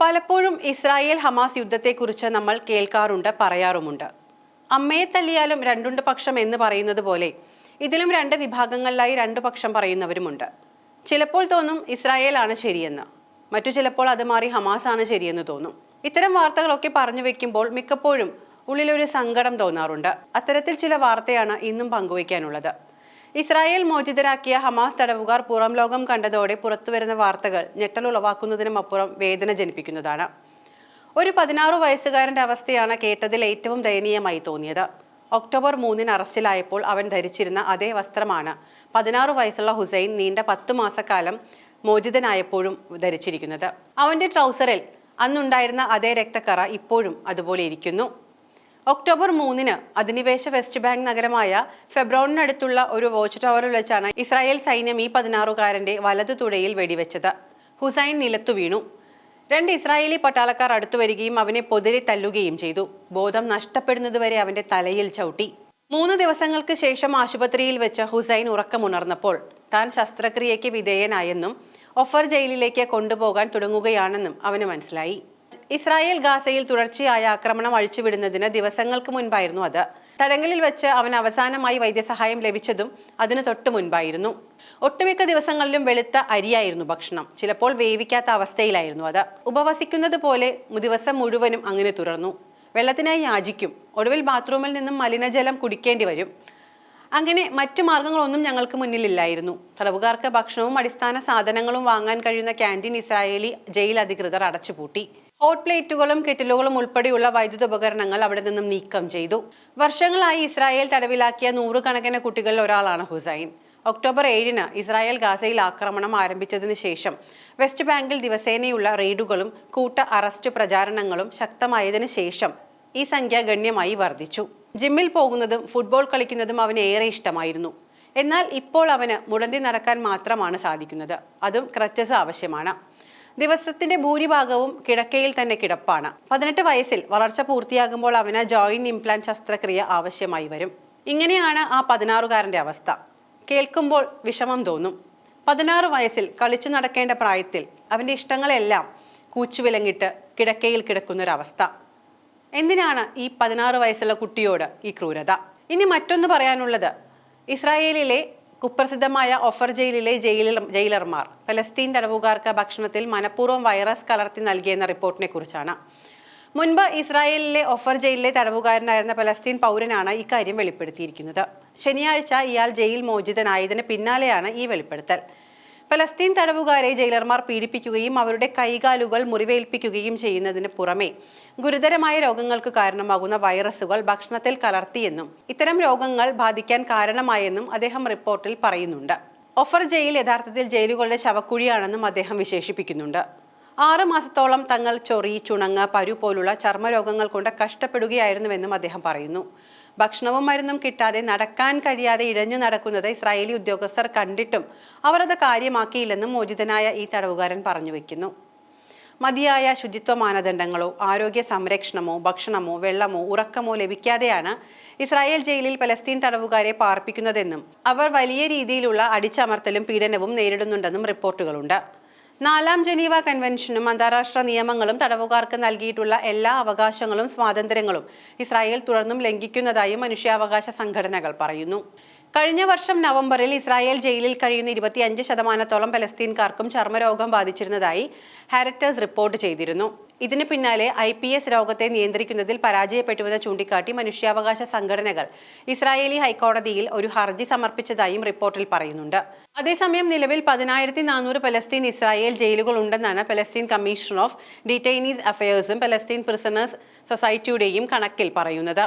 പലപ്പോഴും Israel Hamas യുദ്ധത്തെക്കുറിച്ച് നമ്മൾ കേൾക്കാറുണ്ട് പറയാറുമുണ്ട്. അമ്മയെ തല്ലിയാലും രണ്ടുണ്ട് പക്ഷം എന്ന് പറയുന്നത് പോലെ ഇതിലും രണ്ട് വിഭാഗങ്ങളിലായി രണ്ടു പക്ഷം പറയുന്നവരുമുണ്ട്. ചിലപ്പോൾ തോന്നും ഇസ്രായേലാണ് ശരിയെന്ന്. മറ്റു ചിലപ്പോൾ അത് മാറി ഹമാസ് ആണ് ശരിയെന്ന് തോന്നും. ഇത്തരം വാർത്തകളൊക്കെ പറഞ്ഞു വെക്കുമ്പോൾ മിക്കപ്പോഴും ഉള്ളിലൊരു സങ്കടം തോന്നാറുണ്ട്. അത്തരത്തിൽ ചില വാർത്തയാണ് ഇന്നും പങ്കുവയ്ക്കാനുള്ളത്. ഇസ്രായേൽ മോചിതരാക്കിയ ഹമാസ് തടവുകാർ പുറം ലോകം കണ്ടതോടെ പുറത്തുവരുന്ന വാർത്തകൾ ഞെട്ടലുളവാക്കുന്നതിനും അപ്പുറം വേദന ജനിപ്പിക്കുന്നതാണ്. ഒരു പതിനാറ് വയസ്സുകാരന്റെ അവസ്ഥയാണ് കേട്ടതിൽ ഏറ്റവും ദയനീയമായി തോന്നിയത്. ഒക്ടോബർ മൂന്നിന് അറസ്റ്റിലായപ്പോൾ അവൻ ധരിച്ചിരുന്ന അതേ വസ്ത്രമാണ് പതിനാറ് വയസ്സുള്ള ഹുസൈൻ നീണ്ട പത്തു മാസക്കാലം മോചിതനായപ്പോഴും ധരിച്ചിരിക്കുന്നത്. അവന്റെ ട്രൗസറിൽ അന്നുണ്ടായിരുന്ന അതേ രക്തക്കറ ഇപ്പോഴും അതുപോലെ ഇരിക്കുന്നു. ഒക്ടോബർ മൂന്നിന് അധിനിവേശ വെസ്റ്റ് ബാങ്ക് നഗരമായ ഫെബ്രോണിനടുത്തുള്ള ഒരു വാച്ച് ടവറിൽ വെച്ചാണ് ഇസ്രായേൽ സൈന്യം ഈ പതിനാറുകാരന്റെ വലതു തുടയിൽ വെടിവെച്ചത്. ഹുസൈൻ നിലത്തു വീണു. രണ്ട് ഇസ്രായേലി പട്ടാളക്കാർ അടുത്തു വരികയും അവനെ പൊതിരെ തല്ലുകയും ചെയ്തു. ബോധം നഷ്ടപ്പെടുന്നതുവരെ അവന്റെ തലയിൽ ചവിട്ടി. മൂന്ന് ദിവസങ്ങൾക്ക് ശേഷം ആശുപത്രിയിൽ വെച്ച് ഹുസൈൻ ഉറക്കമുണർന്നപ്പോൾ താൻ ശസ്ത്രക്രിയയ്ക്ക് വിധേയനായെന്നും ഒഫർ ജയിലിലേക്ക് കൊണ്ടുപോകാൻ തുടങ്ങുകയാണെന്നും അവന് മനസ്സിലായി. ഇസ്രായേൽ ഗാസയിൽ തുടർച്ചയായ ആക്രമണം അഴിച്ചുവിടുന്നതിന് ദിവസങ്ങൾക്ക് മുൻപായിരുന്നു അത്. തടങ്കലിൽ വെച്ച് അവൻ അവസാനമായി വൈദ്യസഹായം ലഭിച്ചതും അതിന് തൊട്ടു മുൻപായിരുന്നു. ഒട്ടുമിക്ക ദിവസങ്ങളിലും വെളുത്ത അരിയായിരുന്നു ഭക്ഷണം. ചിലപ്പോൾ വേവിക്കാത്ത അവസ്ഥയിലായിരുന്നു അത്. ഉപവസിക്കുന്നത് പോലെ ദിവസം മുഴുവനും അങ്ങനെ തുടർന്നു. വെള്ളത്തിനായി യാചിക്കും. ഒടുവിൽ ബാത്റൂമിൽ നിന്നും മലിനജലം കുടിക്കേണ്ടി വരും. അങ്ങനെ മറ്റു മാർഗങ്ങളൊന്നും ഞങ്ങൾക്ക് മുന്നിലില്ലായിരുന്നു. തടവുകാർക്ക് ഭക്ഷണവും അടിസ്ഥാന സാധനങ്ങളും വാങ്ങാൻ കഴിയുന്ന ക്യാന്റീൻ ഇസ്രായേലി ജയിൽ അധികൃതർ അടച്ചുപൂട്ടി. ഹോട്ട് പ്ലേറ്റുകളും കെറ്റിലുകളും ഉൾപ്പെടെയുള്ള വൈദ്യുത ഉപകരണങ്ങൾ അവിടെ നിന്നും നീക്കം ചെയ്തു. വർഷങ്ങളായി ഇസ്രായേൽ തടവിലാക്കിയ നൂറുകണക്കിന് കുട്ടികളിൽ ഒരാളാണ് ഹുസൈൻ. ഒക്ടോബർ ഏഴിന് ഇസ്രായേൽ ഗാസയിൽ ആക്രമണം ആരംഭിച്ചതിനു ശേഷം വെസ്റ്റ് ബാങ്കിൽ ദിവസേനയുള്ള റെയ്ഡുകളും കൂട്ട അറസ്റ്റ് പ്രചാരണങ്ങളും ശക്തമായതിനു ശേഷം ഈ സംഖ്യ ഗണ്യമായി വർദ്ധിച്ചു. ജിമ്മിൽ പോകുന്നതും ഫുട്ബോൾ കളിക്കുന്നതും അവന് ഏറെ ഇഷ്ടമായിരുന്നു. എന്നാൽ ഇപ്പോൾ അവന് മുടന്തി നടക്കാൻ മാത്രമാണ് സാധിക്കുന്നത്. അതും ക്രച്ചസ് ആവശ്യമാണ്. ദിവസത്തിന്റെ ഭൂരിഭാഗവും കിടക്കയിൽ തന്നെ കിടപ്പാണ്. പതിനെട്ട് വയസ്സിൽ വളർച്ച പൂർത്തിയാകുമ്പോൾ അവന് ജോയിന്റ് ഇംപ്ലാന്റ് ശസ്ത്രക്രിയ ആവശ്യമായി വരും. ഇങ്ങനെയാണ് ആ പതിനാറുകാരന്റെ അവസ്ഥ. കേൾക്കുമ്പോൾ വിഷമം തോന്നും. പതിനാറ് വയസ്സിൽ കളിച്ചു നടക്കേണ്ട പ്രായത്തിൽ അവന്റെ ഇഷ്ടങ്ങളെല്ലാം കൂച്ചുവിലങ്ങിട്ട് കിടക്കയിൽ കിടക്കുന്നൊരവസ്ഥ. എന്തിനാണ് ഈ പതിനാറ് വയസ്സുള്ള കുട്ടിയോട് ഈ ക്രൂരത? ഇനി മറ്റൊന്ന് പറയാനുള്ളത്. ഇസ്രായേലിലെ കുപ്രസിദ്ധമായ ഒഫർ ജയിലിലെ ജയിലർ ജയിലർമാർ. ഫലസ്തീൻ തടവുകാർക്ക് ഭക്ഷണത്തിൽ മനഃപൂർവം വൈറസ് കലർത്തി നൽകിയെന്ന റിപ്പോർട്ടിനെ കുറിച്ചാണ്. മുൻപ് ഇസ്രായേലിലെ ഒഫർ ജയിലിലെ തടവുകാരനായിരുന്ന പലസ്തീൻ പൗരനാണ് ഇക്കാര്യം വെളിപ്പെടുത്തിയിരിക്കുന്നത്. ശനിയാഴ്ച ഇയാൾ ജയിൽ മോചിതനായതിന് പിന്നാലെയാണ് ഈ വെളിപ്പെടുത്തൽ. പലസ്തീൻ തടവുകാരെ ജയിലർമാർ പീഡിപ്പിക്കുകയും അവരുടെ കൈകാലുകൾ മുറിവേൽപ്പിക്കുകയും ചെയ്യുന്നതിന് പുറമെ ഗുരുതരമായ രോഗങ്ങൾക്ക് കാരണമാകുന്ന വൈറസുകൾ ഭക്ഷണത്തിൽ കലർത്തിയെന്നും ഇത്തരം രോഗങ്ങൾ ബാധിക്കാൻ കാരണമായെന്നും അദ്ദേഹം റിപ്പോർട്ടിൽ പറയുന്നുണ്ട്. ഒഫർ ജയിൽ യഥാർത്ഥത്തിൽ ജയിലുകളുടെ ശവക്കുഴിയാണെന്നും അദ്ദേഹം വിശേഷിപ്പിക്കുന്നുണ്ട്. ആറ് മാസത്തോളം തങ്ങൾ ചൊറി ചുണങ്ങ് പരു പോലുള്ള ചർമ്മരോഗങ്ങൾ കൊണ്ട് കഷ്ടപ്പെടുകയായിരുന്നുവെന്നും അദ്ദേഹം പറയുന്നു. ഭക്ഷണവും മരുന്നും കിട്ടാതെ നടക്കാൻ കഴിയാതെ ഇഴഞ്ഞു നടക്കുന്നത് ഇസ്രായേലി ഉദ്യോഗസ്ഥർ കണ്ടിട്ടും അവരത് കാര്യമാക്കിയില്ലെന്നും മോചിതനായ ഈ തടവുകാരൻ പറഞ്ഞു വയ്ക്കുന്നു മതിയായ ശുചിത്വ മാനദണ്ഡങ്ങളോ ആരോഗ്യ സംരക്ഷണമോ ഭക്ഷണമോ വെള്ളമോ ഉറക്കമോ ലഭിക്കാതെയാണ് ഇസ്രായേൽ ജയിലിൽ പലസ്തീൻ തടവുകാരെ പാർപ്പിക്കുന്നതെന്നും അവർ വലിയ രീതിയിലുള്ള അടിച്ചമർത്തലും പീഡനവും നേരിടുന്നുണ്ടെന്നും റിപ്പോർട്ടുകളുണ്ട്. നാലാം ജനീവ കൺവെൻഷനും അന്താരാഷ്ട്ര നിയമങ്ങളും തടവുകാർക്ക് നൽകിയിട്ടുള്ള എല്ലാ അവകാശങ്ങളും സ്വാതന്ത്ര്യങ്ങളും ഇസ്രായേൽ തുടർന്നും ലംഘിക്കുന്നതായും മനുഷ്യാവകാശ സംഘടനകൾ പറയുന്നു. കഴിഞ്ഞ വർഷം നവംബറിൽ ഇസ്രായേൽ ജയിലിൽ കഴിയുന്ന ഇരുപത്തിയഞ്ച് ശതമാനത്തോളം പലസ്തീൻകാർക്കും ചർമ്മരോഗം ബാധിച്ചിരുന്നതായി ഹാരറ്റേഴ്സ് റിപ്പോർട്ട് ചെയ്തിരുന്നു. ഇതിന് പിന്നാലെ ഐ പി എസ് രോഗത്തെ നിയന്ത്രിക്കുന്നതിൽ പരാജയപ്പെട്ടുവെന്ന് ചൂണ്ടിക്കാട്ടി മനുഷ്യാവകാശ സംഘടനകൾ ഇസ്രായേലി ഹൈക്കോടതിയിൽ ഒരു ഹർജി സമർപ്പിച്ചതായും റിപ്പോർട്ടിൽ പറയുന്നുണ്ട്. അതേസമയം നിലവിൽ പതിനായിരത്തി നാനൂറ് പലസ്തീൻ ഇസ്രായേൽ ജയിലുകൾ ഉണ്ടെന്നാണ് പലസ്തീൻ കമ്മീഷൻ ഓഫ് ഡീറ്റൈനീസ് അഫയേഴ്സും പലസ്തീൻ പ്രിസണേഴ്സ് സൊസൈറ്റിയുടെയും കണക്കിൽ പറയുന്നത്.